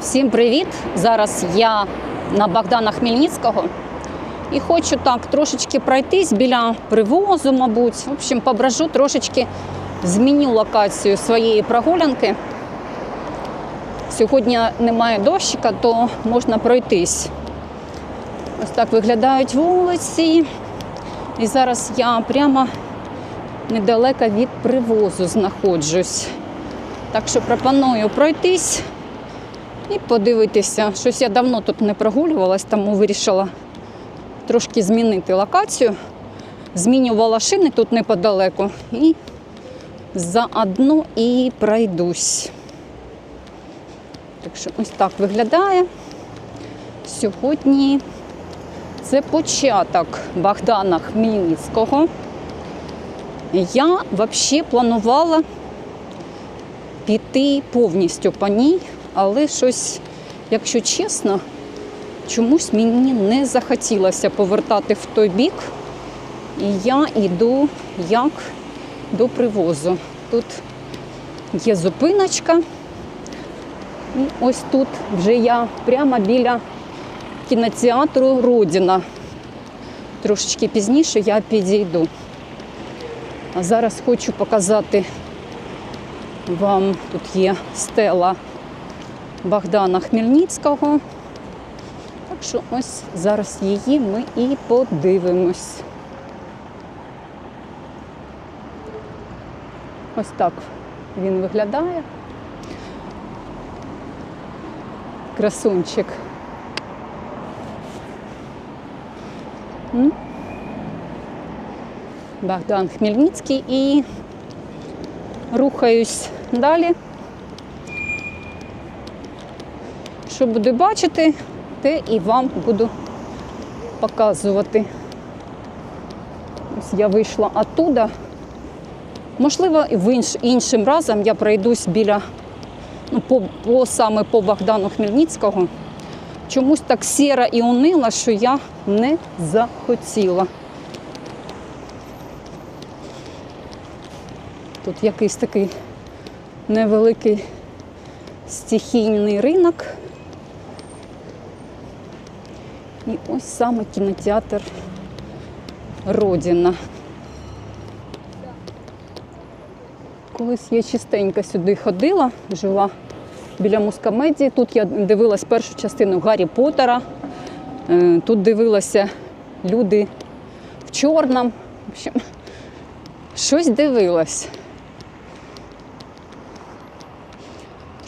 Всім привіт! Зараз я на Богдана Хмельницького і хочу так трошечки пройтись біля привозу, мабуть. В общем, пображу трошечки, зміню локацію своєї прогулянки. Сьогодні немає дощика, то можна пройтись. Ось так виглядають вулиці. І зараз я прямо недалеко від привозу знаходжусь. Так що пропоную пройтись і подивитися. Щось я давно тут не прогулювалась, тому вирішила трошки змінити локацію. Змінювала шини тут неподалеку і заодно і пройдусь. Так що ось так виглядає. Сьогодні це початок Богдана Хмельницького. Я взагалі планувала піти повністю по ній, але щось, якщо чесно, чомусь мені не захотілося повертати в той бік. І я йду як до привозу. Тут є зупиночка. І ось тут вже я прямо біля кінотеатру Родіна. Трошечки пізніше я підійду. А зараз хочу показати вам тут є стела Богдана Хмельницького. Так що ось зараз її ми і подивимось. Ось так він виглядає. Красунчик. Богдан Хмельницький і рухаюсь далі. Що буду бачити, те і вам буду показувати. Ось я вийшла оттуда. Можливо, інш, іншим разом я пройдусь біля, ну, по, по саме по Богдану Хмельницького. Чомусь так сіра і унила, що я не захотіла. Тут якийсь такий невеликий стихійний ринок. І ось саме кінотеатр Родіна. Колись я частенько сюди ходила, жила біля мускамедії. Тут я дивилась першу частину Гаррі Поттера. Е, Тут дивилася люди в чорному. В общем, щось дивилась.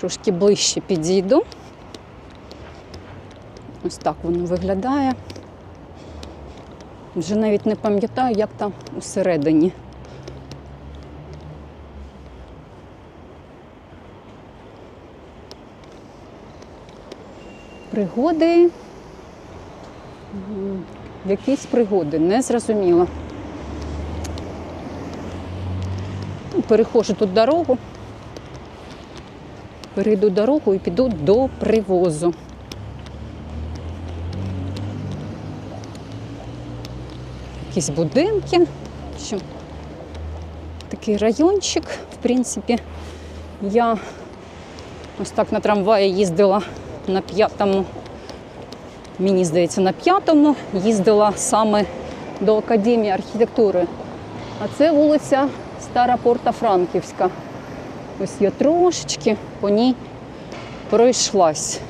Трошки ближче підійду. Ось так воно виглядає. Вже навіть не пам'ятаю, як там усередині. Пригоди. Якісь пригоди, не зрозуміла. Ну, Перехожу тут дорогу. Перейду дорогу і піду до привозу. Якісь будинки. Общем, такий райончик, в принципі, я ось так на трамваї їздила на п'ятому, мені здається, на п'ятому їздила саме до Академії архітектури. А це вулиця Стара Порта Франківська. Ось я трошечки по ній пройшлась.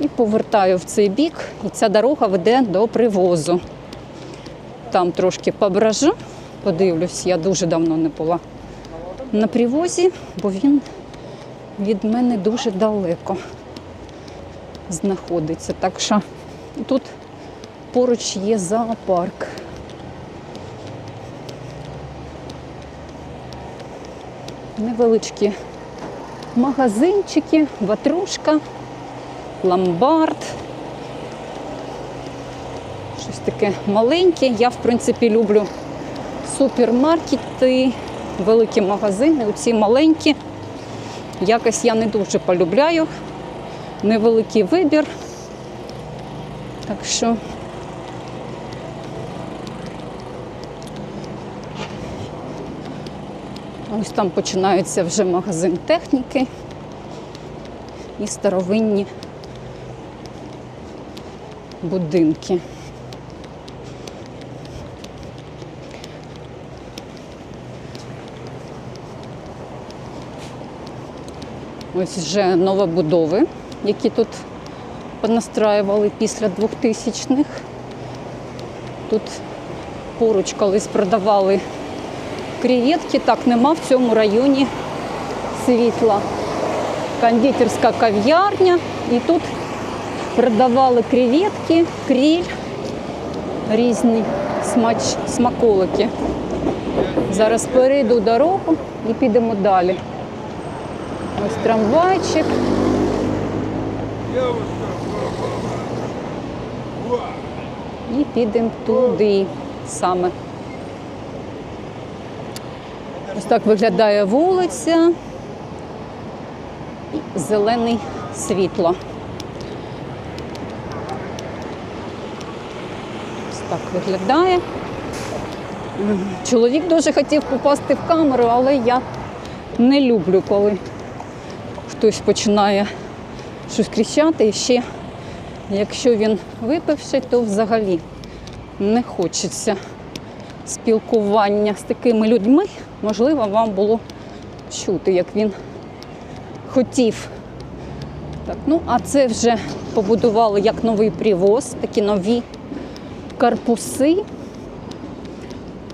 І повертаю в цей бік, і ця дорога веде до привозу. Там трошки пображу, подивлюсь, я дуже давно не була на привозі, бо він від мене дуже далеко знаходиться. Так що тут поруч є зоопарк. Невеличкі магазинчики, ватрушка, ломбард. Таке маленьке. Я, в принципі, люблю супермаркети, великі магазини, оці маленькі. Якось я не дуже полюбляю. Невеликий вибір. Так що Ось там починається вже магазин техніки. і старовинні будинки. Ось вже новобудови, які тут понастраювали після 2000-х. Тут поруч колись продавали креветки, так нема в цьому районі світла. Кондитерська кав'ярня. І тут продавали креветки, кріль, різні смач, смаколики. Зараз перейду дорогу і підемо далі. Ось трамвайчик. І підемо туди саме. Ось так виглядає вулиця. І зелений світло. Ось так виглядає. Чоловік дуже хотів попасти в камеру, але я не люблю, коли хтось починає щось кричати. І ще, якщо він випивши, то взагалі не хочеться спілкування з такими людьми. Можливо, вам було чути, як він хотів. Так, ну, а це вже побудували як новий привоз, такі нові карпуси.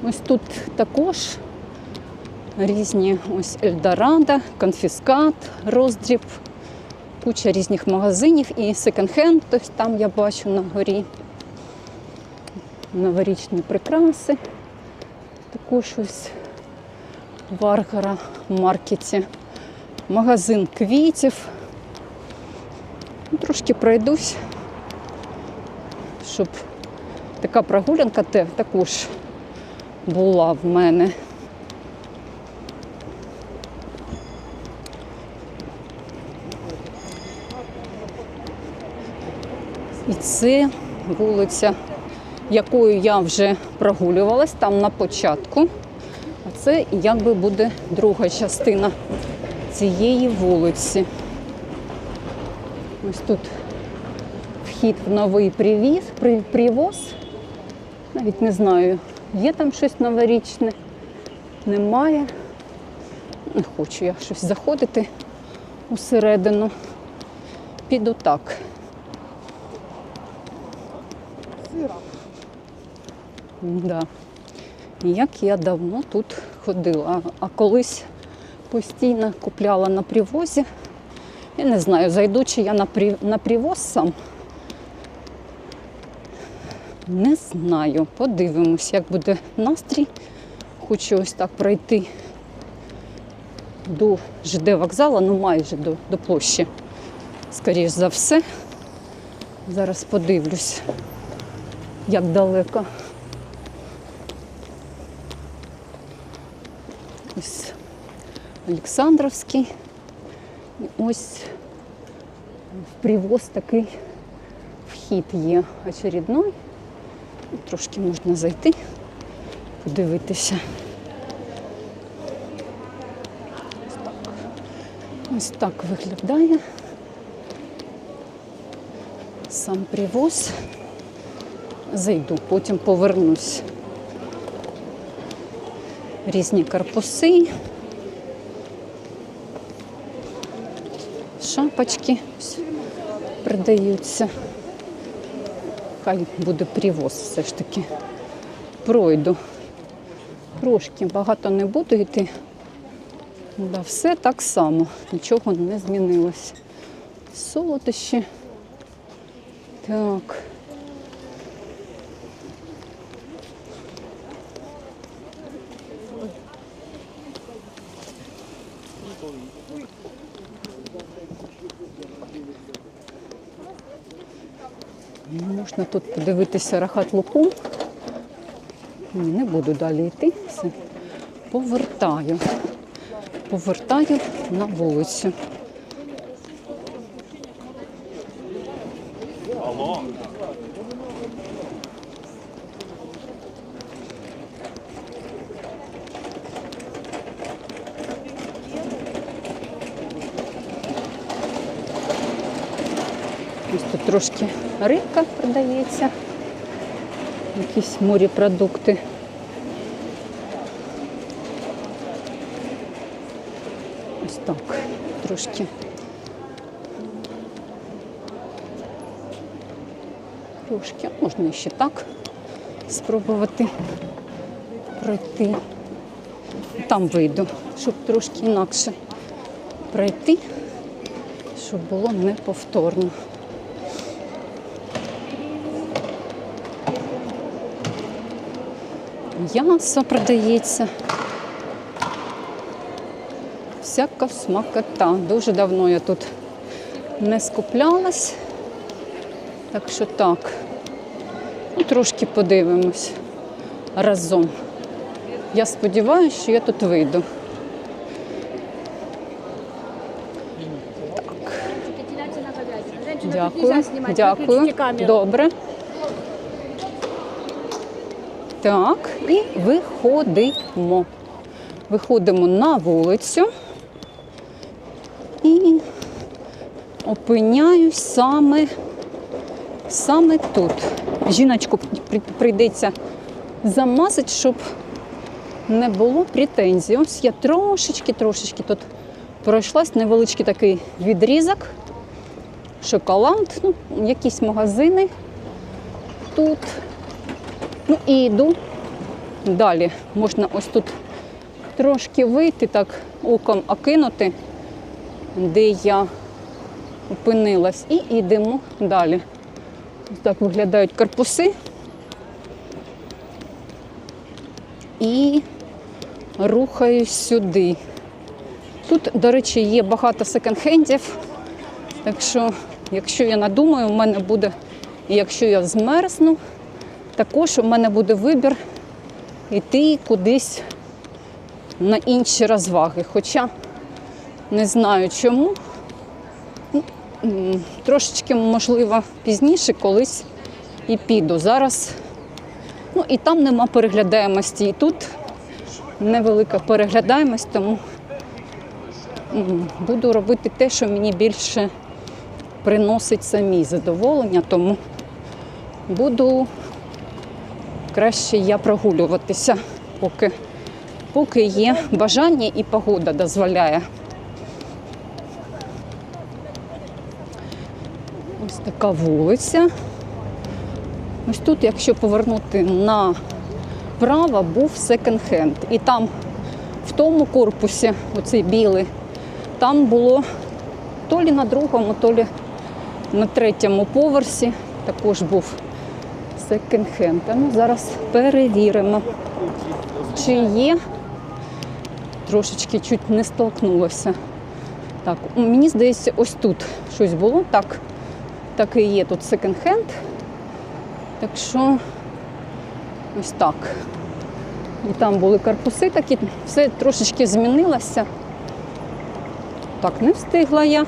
Ось тут також різні ось Ельдорадо, конфіскат, роздріб, куча різних магазинів і секонд-хенд, ось там я бачу на горі. Новорічні прикраси. Також ось в маркеті. Магазин квітів. Ну, Трошки пройдусь, щоб така прогулянка також була в мене. І це вулиця, якою я вже прогулювалась там на початку. А це якби буде друга частина цієї вулиці. Ось тут вхід в новий привіз, привоз. Навіть не знаю, є там щось новорічне, немає. Не хочу я щось заходити усередину. Піду так. Да. Як я давно тут ходила, а колись постійно купляла на привозі. Я не знаю, зайду чи я на, при... на привоз сам. Не знаю. Подивимось, як буде настрій. Хочу ось так пройти до ЖД вокзалу, ну майже до, до площі. Скоріш за все. Зараз подивлюсь, як далеко. Ось Олександровський. І ось в привоз такий вхід є очередной. Трошки можна зайти, подивитися. Ось так. Ось так виглядає сам привоз. Зайду, потім повернусь. Різні корпуси, шапочки продаються. Хай буде привоз все ж таки. Пройду. Трошки багато не буду йти. Да, все так само, нічого не змінилось. Солодощі. Так. Можна тут подивитися рахат лукум. Ні, не буду далі йти. Все. Повертаю. Повертаю на вулицю. Ось тут трошки рибка продається. Якісь морепродукти. Ось так. Трошки. Трошки. Можна ще так спробувати пройти. Там вийду, щоб трошки інакше пройти, щоб було неповторно. М'ясо продається. Всяка смакота. Дуже давно я тут не скуплялась. Так що так. Ну, трошки подивимось разом. Я сподіваюся, що я тут вийду. Тут Дякую. Дякую. Добре. Так, і виходимо. Виходимо на вулицю і опиняюсь саме, саме тут. Жіночку прийдеться замазати, щоб не було претензій. Ось я трошечки, трошечки тут пройшлась, невеличкий такий відрізок шоколад, ну, якісь магазини тут. Ну і йду далі. Можна ось тут трошки вийти, так оком окинути, де я опинилась, і йдемо далі. Ось так виглядають корпуси. І рухаюсь сюди. Тут, до речі, є багато секонд-хендів. Так що, якщо я надумаю, у мене буде, і якщо я змерзну, також у мене буде вибір йти кудись на інші розваги. Хоча не знаю чому. Ну, Трошечки, можливо, пізніше колись і піду. Зараз ну, і там нема переглядаємості, і тут невелика переглядаємость, тому буду робити те, що мені більше приносить самі задоволення, тому буду краще я прогулюватися, поки, поки є бажання і погода дозволяє. Ось така вулиця. Ось тут, якщо повернути направо, був секонд-хенд. І там, в тому корпусі, оцей білий, там було то лі на другому, то лі на третьому поверсі також був секонд-хенд. Ну, зараз перевіримо, чи є. Трошечки чуть не столкнулося. Так, мені здається, ось тут щось було. Так, так і є тут секонд-хенд. Так що ось так. І там були корпуси такі, все трошечки змінилося. Так, не встигла я.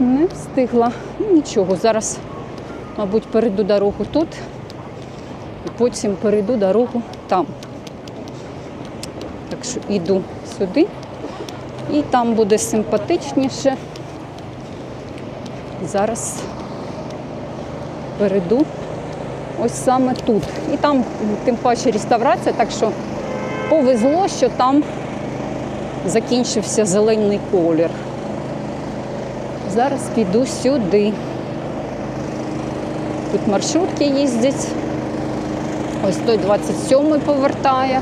Не встигла. Ну, Нічого, зараз, мабуть, перейду дорогу тут, і потім перейду дорогу там. Так що йду сюди, і там буде симпатичніше. Зараз перейду ось саме тут. І там, тим паче, реставрація, так що повезло, що там закінчився зелений колір. Зараз піду сюди. Тут маршрутки їздять. Ось той 27-й повертає.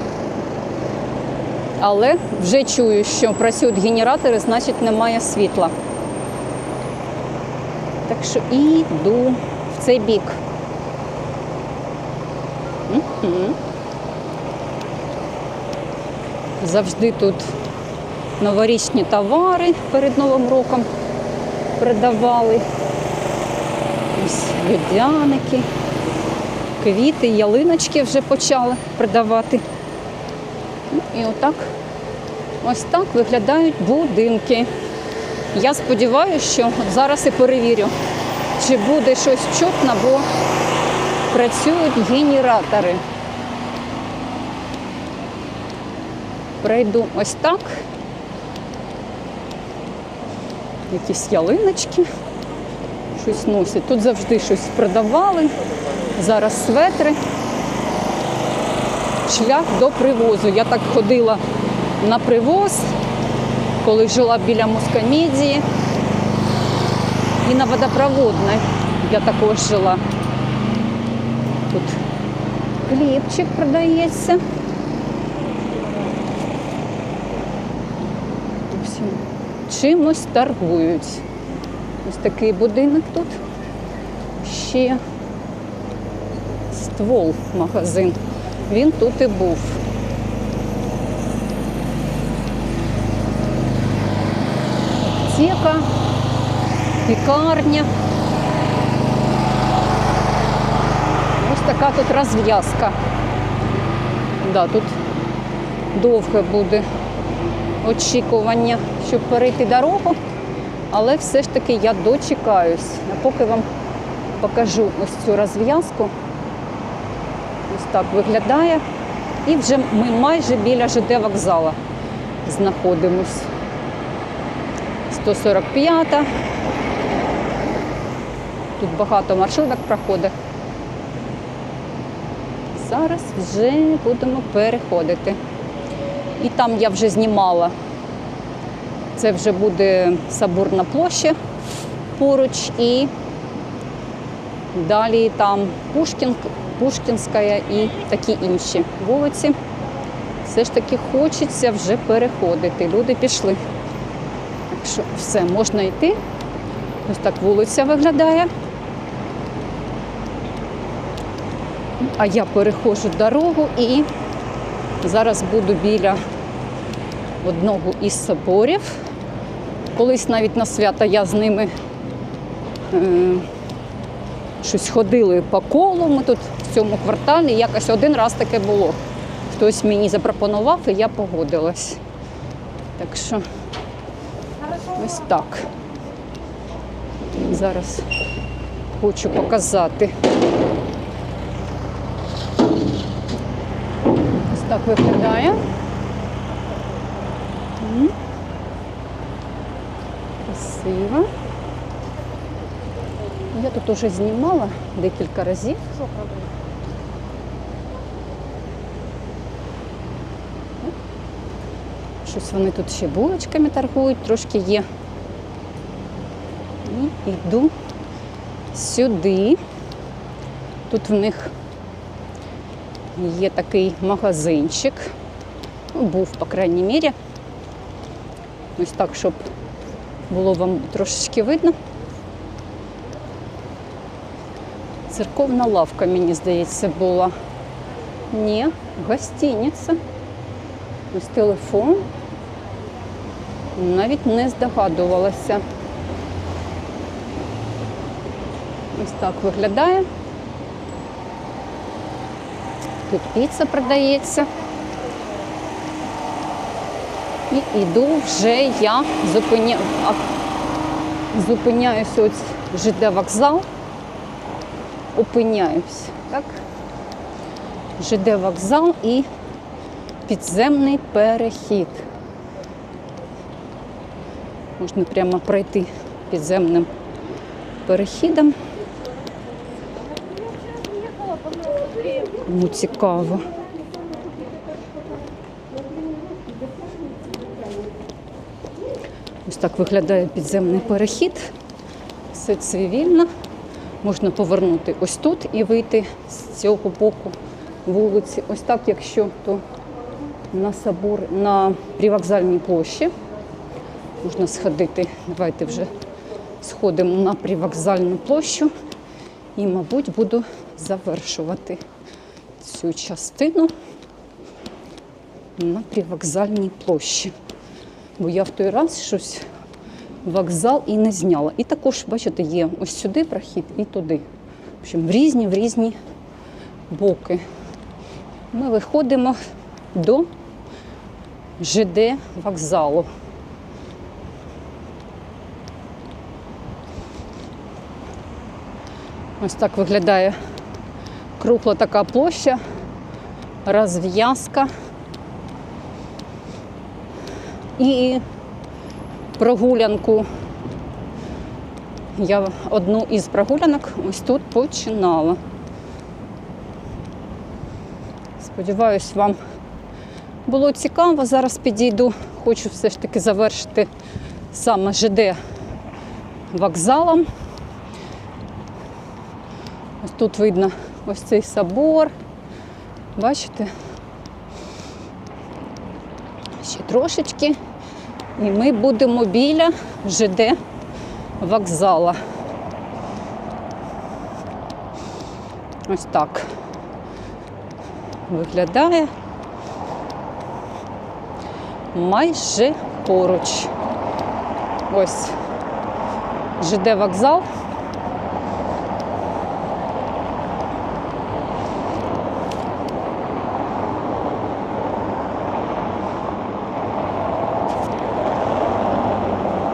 Але вже чую, що працюють генератори, значить немає світла. Так що іду в цей бік. Мгм. Завжди тут новорічні товари перед Новим роком продавали. Ось людяники, квіти, ялиночки вже почали продавати. Ну, І отак, ось так виглядають будинки. Я сподіваюся, що зараз і перевірю, чи буде щось чутно, бо працюють генератори. Пройду ось так. Якісь ялиночки, щось носять. Тут завжди щось продавали. Зараз светри. Шлях до привозу. Я так ходила на привоз, коли жила біля Мускомедії. І на водопроводній я також жила. Тут хлібчик продається. Чимось торгують. Ось такий будинок тут. Ще ствол магазин. Він тут і був. Аптека, пікарня. Ось така тут розв'язка. Да, тут довге буде очікування, щоб перейти дорогу, але все ж таки я дочекаюсь. Поки вам покажу ось цю розв'язку. Ось так виглядає. І вже ми майже біля ЖД вокзала знаходимось. 145-та. Тут багато маршруток проходить. Зараз вже будемо переходити. І там я вже знімала. Це вже буде Соборна площа поруч і далі там Пушкін, Пушкінська і такі інші вулиці. Все ж таки хочеться вже переходити. Люди пішли. Так що все, можна йти. Ось так вулиця виглядає. А я переходжу дорогу і зараз буду біля одного із соборів. Колись навіть на свята я з ними е, щось ходили по колу. Ми тут в цьому кварталі якось один раз таке було. Хтось мені запропонував, і я погодилась. Так що ось так. Зараз хочу показати. Ось так виглядає. Красиво. Я тут уже знімала декілька разів. Щось вони тут ще булочками торгують, трошки є. І йду сюди. Тут в них є такий магазинчик. Ну, був, по крайній мірі. Ось так, щоб було вам трошечки видно. Церковна лавка, мені здається, була. Ні, гостиниця. Ось телефон. Навіть не здогадувалася. Ось так виглядає. Тут піца продається. І йду вже я зупиня... а, зупиняюсь ось ЖД вокзал. Опиняюсь, так? ЖД вокзал і підземний перехід. Можна прямо пройти підземним перехідом. Кому цікаво. Ось так виглядає підземний перехід. Все цивільно. Можна повернути ось тут і вийти з цього боку вулиці. Ось так, якщо то на собор на привокзальній площі. Можна сходити. Давайте вже сходимо на привокзальну площу і, мабуть, буду завершувати цю частину на привокзальній площі. Бо я в той раз щось вокзал і не зняла. І також, бачите, є ось сюди прохід і туди. В общем, в різні в різні боки. Ми виходимо до ЖД вокзалу. Ось так виглядає кругла така площа, розв'язка і прогулянку я одну із прогулянок ось тут починала. Сподіваюсь, вам було цікаво. Зараз підійду. Хочу все ж таки завершити саме ЖД вокзалом. Ось тут видно ось цей собор. Бачите? Ще трошечки. І ми будемо біля ЖД вокзала. Ось так виглядає. Майже поруч. Ось ЖД вокзал.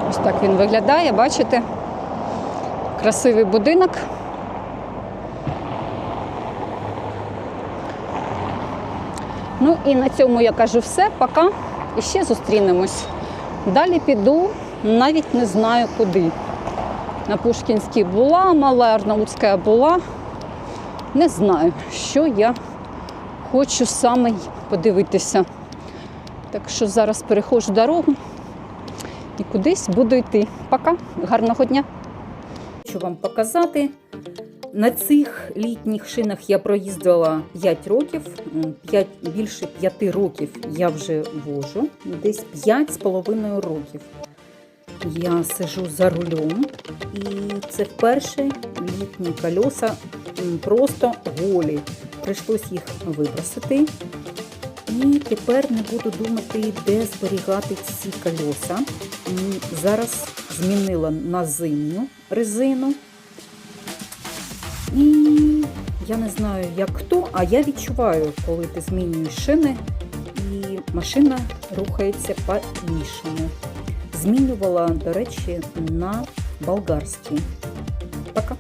Ось так він виглядає, бачите? Красивий будинок. Ну і на цьому я кажу все. Пока. І ще зустрінемось. Далі піду, навіть не знаю куди. На Пушкінській була, Мала Арнаутська була. Не знаю, що я хочу саме подивитися. Так що зараз переходжу дорогу і кудись буду йти. Пока, гарного дня. Хочу вам показати. На цих літніх шинах я проїздила 5 років, 5, більше 5 років я вже вожу, десь 5,5 років. Я сижу за рулем, і це вперше літні кольоса просто голі. Прийшлось їх вибросити. І тепер не буду думати, де зберігати ці кольоса. М, Зараз змінила на зимню резину. І я не знаю, як хто, а я відчуваю, коли ти змінюєш шини, і машина рухається по-іншому. Змінювала, до речі, на болгарський. Пока.